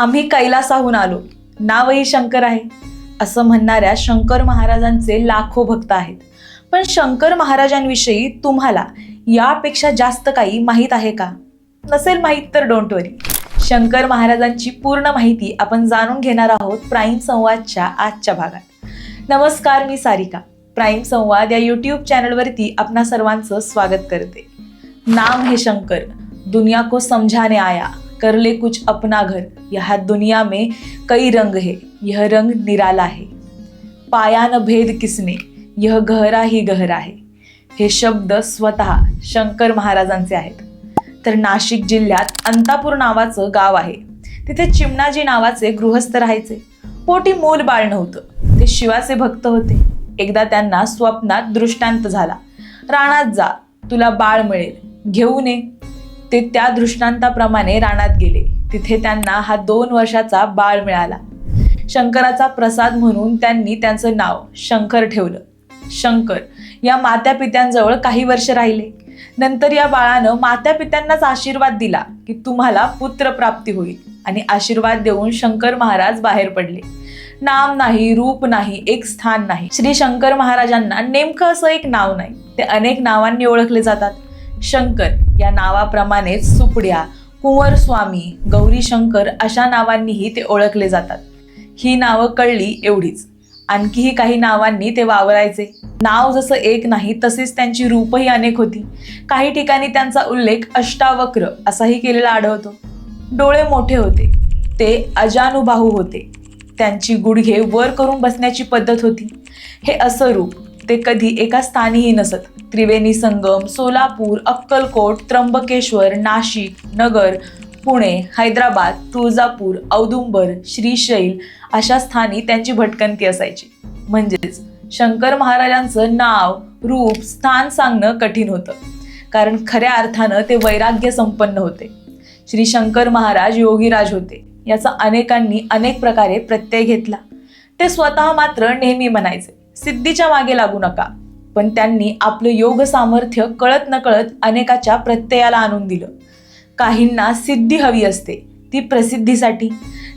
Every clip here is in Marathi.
आम्ही कैलासाहून आलो. नावही शंकर आहे. असं म्हणणाऱ्या शंकर महाराजांचे लाखो भक्त आहेत. पण शंकर महाराजांविषयी तुम्हाला यापेक्षा जास्त काही माहीत आहे का? नसेल माहीत तर डोंट वरी शंकर महाराजांची पूर्ण माहिती आपण जाणून घेणार आहोत प्राईम संवादच्या आजच्या भागात. नमस्कार मी सारिका. प्राईम संवाद या यूट्यूब चॅनलवरती आपणा सर्वांचं स्वागत करते. नाम हे शंकर. दुनिया को समझाने आया. कर ले कुछ अपना घर. यह दुनिया में कई रंग है. यह रंग निराला है. पाया न भेद किसने? यह गहरा ही गहरा है. हे शब्द स्वतः शंकर महाराजांचे आहेत. तर नाशिक जिल्ह्यात अंतापूर नावाचं गाव आहे. तिथे चिमणाजी नावाचे गृहस्थ राहायचे. पोटी मूल बाळ नव्हतं. ते शिवाचे भक्त होते. एकदा त्यांना स्वप्नात दृष्टांत झाला. राणात जा. तुला बाळ मिळेल. घेऊन ये ते त्या दृष्टांताप्रमाणे रानात गेले. तिथे त्यांना हा दोन वर्षाचा बाळ मिळाला. शंकराचा प्रसाद म्हणून त्यांनी त्यांचं नाव शंकर ठेवलं. शंकर या मात्या पित्यांजवळ काही वर्ष राहिले. नंतर या बाळानं मात्या पित्यांनाच आशीर्वाद दिला की तुम्हाला पुत्र प्राप्ती होईल आणि आशीर्वाद देऊन शंकर महाराज बाहेर पडले. नाम नाही रूप नाही एक स्थान नाही. श्री शंकर महाराजांना नेमकं असं एक नाव नाही. ते अनेक नावांनी ओळखले जातात. शंकर या नावाप्रमाणेच सुपड्या कुंवर स्वामी गौरी शंकर अशा नावांनीही ते ओळखले जातात. ही नावं कळली एवढीच. आणखीही काही नावांनी ते वावरायचे. नाव जसं एक नाही तसेच त्यांची रूपही अनेक होती. काही ठिकाणी त्यांचा उल्लेख अष्टावक्र असाही केलेला आढळतो. डोळे मोठे होते. ते अजानुबाहू होते. त्यांची गुडघे वर करून बसण्याची पद्धत होती. हे असं रूप ते कधी एका स्थानीही नसत. त्रिवेणी संगम सोलापूर अक्कलकोट त्र्यंबकेश्वर नाशिक नगर पुणे हैदराबाद तुळजापूर औदुंबर श्रीशैल अशा स्थानी त्यांची भटकंती असायची. म्हणजेच शंकर महाराजांचं नाव रूप स्थान सांगणं कठीण होतं. कारण खऱ्या अर्थानं ते वैराग्य संपन्न होते. श्री शंकर महाराज योगीराज होते. याचा अनेकांनी अनेक प्रकारे प्रत्यय घेतला. ते स्वतः मात्र नेहमी म्हणायचे. सिद्धीच्या मागे लागू नका. पण त्यांनी आपलं योग सामर्थ्य कळत नकळत अनेकाच्या प्रत्ययाला आणून दिलं. काहींना सिद्धी हवी असते ती प्रसिद्धीसाठी.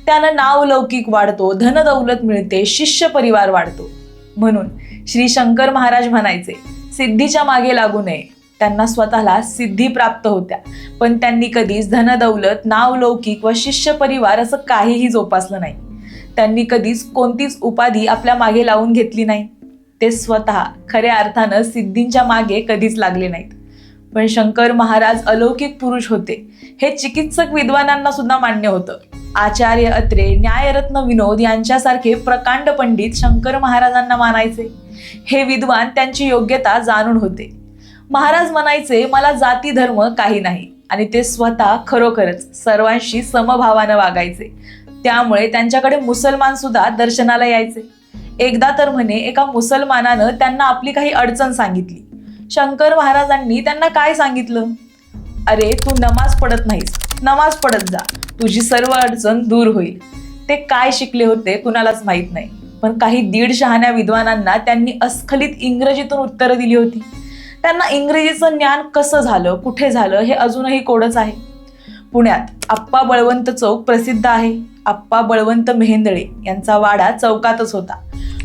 त्यानं नाव लौकिक वाढतो धनदौलत मिळते शिष्य परिवार वाढतो. म्हणून श्री शंकर महाराज म्हणायचे सिद्धीच्या मागे लागू नये. त्यांना स्वतःला सिद्धी प्राप्त होत्या. पण त्यांनी कधीच धनदौलत नाव लौकिक व शिष्य परिवार असं काहीही जोपासलं नाही. त्यांनी कधीच कोणतीच उपाधी आपल्या मागे लावून घेतली नाही. ते स्वतः खऱ्या अर्थानं सिद्धींच्या मागे कधीच लागले नाहीत. पण शंकर महाराज अलौकिक पुरुष होते. हे चिकित्सक विद्वानांना सुद्धा मान्य होतं. आचार्य अत्रे न्यायरत्न विनोद यांच्यासारखे प्रकांड पंडित शंकर महाराजांना मानायचे. हे विद्वान त्यांची योग्यता जाणून होते. महाराज म्हणायचे मला जाती धर्म काही नाही. आणि ते स्वतः खरोखरच सर्वांशी समभावानं वागायचे. त्यामुळे त्यांच्याकडे मुसलमान सुद्धा दर्शनाला यायचे. एकदा तर म्हणे एका मुसलमानानं त्यांना आपली काही अडचण सांगितली. शंकर महाराजांनी त्यांना काय सांगितलं? अरे तू नमाज पडत नाहीस. नमाज पडत जा. तुझी सर्व अडचण दूर होईल. ते काय शिकले होते कुणालाच माहीत नाही. पण काही दीड शहाण्या विद्वानांना त्यांनी अस्खलित इंग्रजीतून उत्तरं दिली होती. त्यांना इंग्रजीचं ज्ञान कसं झालं कुठे झालं हे अजूनही कोडच आहे. पुण्यात आप्पा बळवंत चौक प्रसिद्ध आहे. आप्पा बळवंत मेहेंदळे यांचा वाडा चौकातच होता.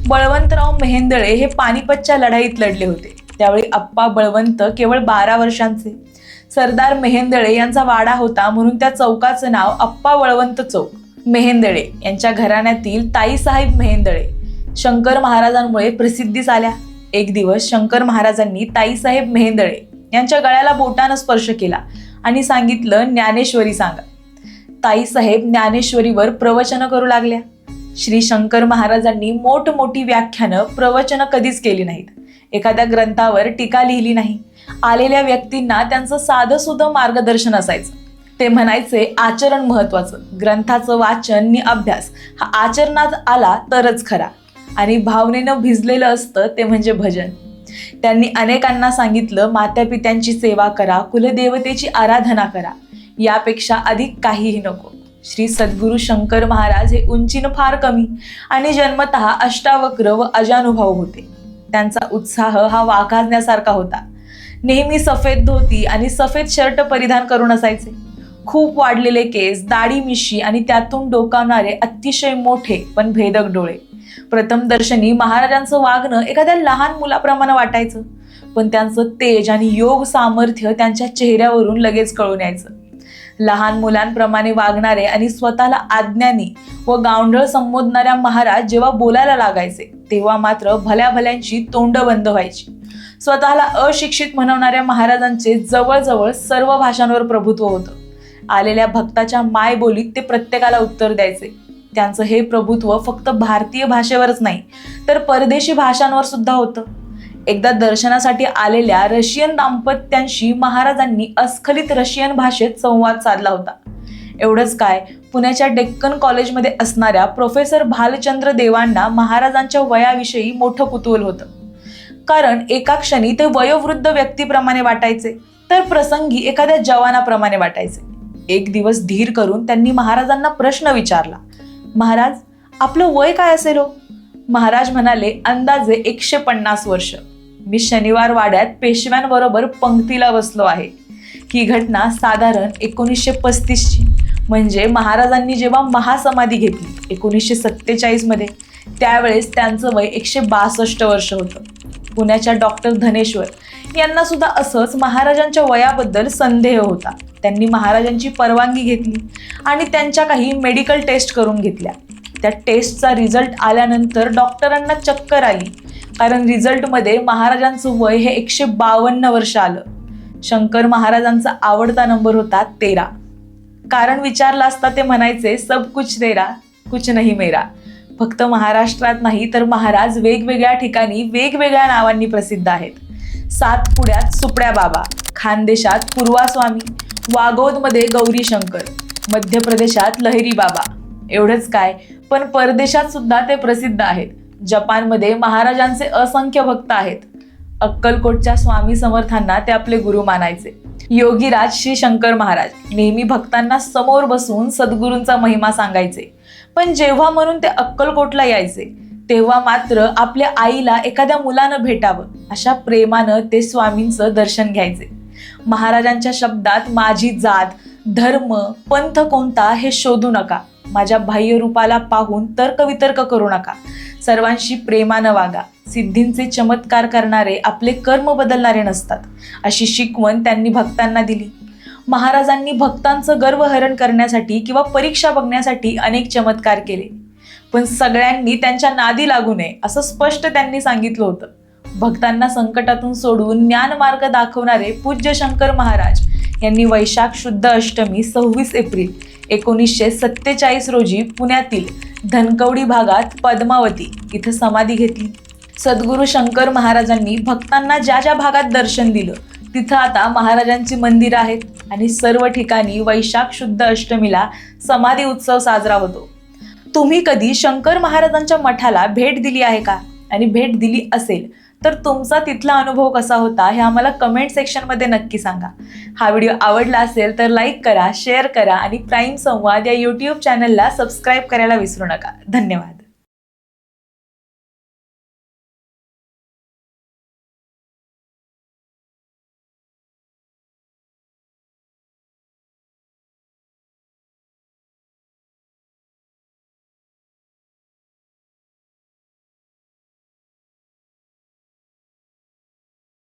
बळवंतराव मेहेंदळे हे पानिपतच्या लढाईत लढले होते. त्यावेळी आप्पा बळवंत केवळ बारा वर्षांचे. सरदार मेहेंदळे यांचा वाडा होता म्हणून त्या चौकाचं नाव आप्पा बळवंत चौक. मेहेंदळे यांच्या घराण्यातील ताईसाहेब मेहेंदळे शंकर महाराजांमुळे प्रसिद्धीस आल्या एक दिवस शंकर महाराजांनी ताईसाहेब मेहेंदळे यांच्या गळ्याला बोटानं स्पर्श केला आणि सांगितलं ज्ञानेश्वरी सांगा. ताईसाहेब ज्ञानेश्वरीवर प्रवचन करू लागल्या. श्री शंकर महाराजांनी मोठमोठी व्याख्यानं प्रवचनं कधीच केली नाहीत. एखाद्या ग्रंथावर टीका लिहिली नाही. आलेल्या व्यक्तींना त्यांचं साधं सुधं मार्गदर्शन असायचं. ते म्हणायचे आचरण महत्वाचं ग्रंथाचं वाचन नि अभ्यास. हा आचरणात आला तरच खरा. आणि भावनेनं भिजलेलं असतं ते म्हणजे भजन. त्यांनी अनेकांना सांगितलं मात्यापित्यांची सेवा करा कुलदेवतेची आराधना करा. यापेक्षा अधिक काहीही नको. श्री सद्गुरू शंकर महाराज हे उंचीनं फार कमी आणि जन्मत अष्टावक्र व अजानुभाव होते. त्यांचा उत्साह हा वाघाजण्यासारखा होता. नेहमी सफेद धोती आणि सफेद शर्ट परिधान करून असायचे. खूप वाढलेले केस दाढी मिशी आणि त्यातून डोकावणारे अतिशय मोठे पण भेदक डोळे. प्रथम दर्शनी महाराजांचं वागणं एखाद्या लहान मुलाप्रमाणे वाटायचं. पण त्यांचं तेज आणि योग सामर्थ्य त्यांच्या चेहऱ्यावरून लगेच कळून यायचं. लहान मुलांप्रमाणे वागणारे आणि स्वतःला आज्ञानी व गावंढळ संबोधणाऱ्या महाराज जेव्हा बोलायला लागायचे तेव्हा मात्र भल्या भल्यांची तोंड बंद व्हायची. स्वतःला अशिक्षित म्हणवणाऱ्या महाराजांचे जवळजवळ सर्व भाषांवर प्रभुत्व होतं. आलेल्या भक्ताच्या मायबोलीत ते प्रत्येकाला उत्तर द्यायचे. त्यांचं हे प्रभुत्व फक्त भारतीय भाषेवरच नाही तर परदेशी भाषांवर सुद्धा होतं. एकदा दर्शनासाठी आलेल्या रशियन दाम्पत्यांशी महाराजांनी अस्खलित रशियन भाषेत संवाद साधला होता. एवढंच काय पुण्याच्या डेक्कन कॉलेजमध्ये असणाऱ्या प्रोफेसर भालचंद्र देवांना महाराजांच्या वयाविषयी मोठं कुतूहल होतं. कारण एका क्षणी ते वयोवृद्ध व्यक्तीप्रमाणे वाटायचे तर प्रसंगी एखाद्या जवानाप्रमाणे वाटायचे. एक दिवस धीर करून त्यांनी महाराजांना प्रश्न विचारला महाराज आपलं वय काय असेल हो? महाराज म्हणाले अंदाजे एकशे पन्नास वर्ष. मी शनिवार वाड्यात पेशव्यांबरोबर पंक्तीला बसलो आहे. ही घटना साधारण एकोणीसशे पस्तीसची म्हणजे महाराजांनी जेव्हा महासमाधी घेतली एकोणीसशे सत्तेचाळीसमध्ये त्यावेळेस त्यांचं वय एकशे बासष्ट वर्ष होतं. पुण्याच्या डॉक्टर धनेश्वर यांना सुद्धा असंच महाराजांच्या वयाबद्दल संदेह होता. त्यांनी महाराजांची परवानगी घेतली आणि त्यांच्या काही मेडिकल टेस्ट करून घेतल्या. त्या टेस्टचा रिझल्ट आल्यानंतर डॉक्टरांना चक्कर आली. कारण रिझल्टमध्ये महाराजांचं वय हे एकशे बावन्न वर्ष आलं. शंकर महाराजांचा आवडता नंबर होता तेरा. कारण विचारलं असता ते म्हणायचे सब कुछ तेरा कुछ नाही मेरा. फक्त महाराष्ट्रात नाही तर महाराज वेगवेगळ्या ठिकाणी वेगवेगळ्या नावांनी प्रसिद्ध आहेत. सातपुड्यात सुपड्या बाबा खानदेशात पूर्वास्वामी वागोदमध्ये गौरी शंकर मध्य प्रदेशात लहरी बाबा एवढंच काय? पण परदेशात सुद्धा ते प्रसिद्ध आहेत. जपानमध्ये महाराजांचे असंख्य भक्त आहेत. अक्कलकोटच्या स्वामी समर्थांना ते आपले गुरु मानायचे. योगीराज श्री शंकर महाराज नेहमी भक्तांना समोर बसून सद्गुरूंचा महिमा सांगायचे. पण जेव्हा म्हणून ते अक्कलकोटला यायचे तेव्हा मात्र आपल्या आईला एखाद्या मुलानं भेटावं अशा प्रेमानं ते स्वामींचं दर्शन घ्यायचे. महाराजांच्या शब्दात माझी जात धर्म पंथ कोणता हे शोधू नका. माझ्या बाह्य रूपाला पाहून तर्कवितर्क करू नका. सर्वांशी प्रेमानं वागा. सिद्धींचे चमत्कार करणारे आपले कर्म बदलणारे नसतात अशी शिकवण त्यांनी भक्तांना दिली. महाराजांनी भक्तांचं गर्वहरण करण्यासाठी किंवा परीक्षा बघण्यासाठी अनेक चमत्कार केले. पण सगळ्यांनी त्यांच्या नादी लागू नये असं स्पष्ट त्यांनी सांगितलं होतं. भक्तांना संकटातून सोडून ज्ञानमार्ग दाखवणारे पूज्य शंकर महाराज यांनी वैशाख शुद्ध अष्टमी सव्वीस एप्रिल एकोणीसशे सत्तेचाळीस रोजी पुण्यातील धनकवडी भागात पद्मावती इथं समाधी घेतली. सद्गुरू शंकर महाराजांनी भक्तांना ज्या ज्या भागात दर्शन दिलं तिथं आता महाराजांची मंदिरं आहेत आणि सर्व ठिकाणी वैशाख शुद्ध अष्टमीला समाधी उत्सव साजरा होतो. तुम्ही कधी शंकर महाराजांच्या मठाला भेट दिली आहे का? आणि भेट दिली असेल तर तुमचा तिथला अनुभव कसा होता हे आम्हाला कमेंट सेक्शनमध्ये नक्की सांगा. हा व्हिडिओ आवडला असेल तर लाईक करा शेअर करा आणि प्राईम संवाद या यूट्यूब चॅनलला सबस्क्राईब करायला विसरू नका. धन्यवाद.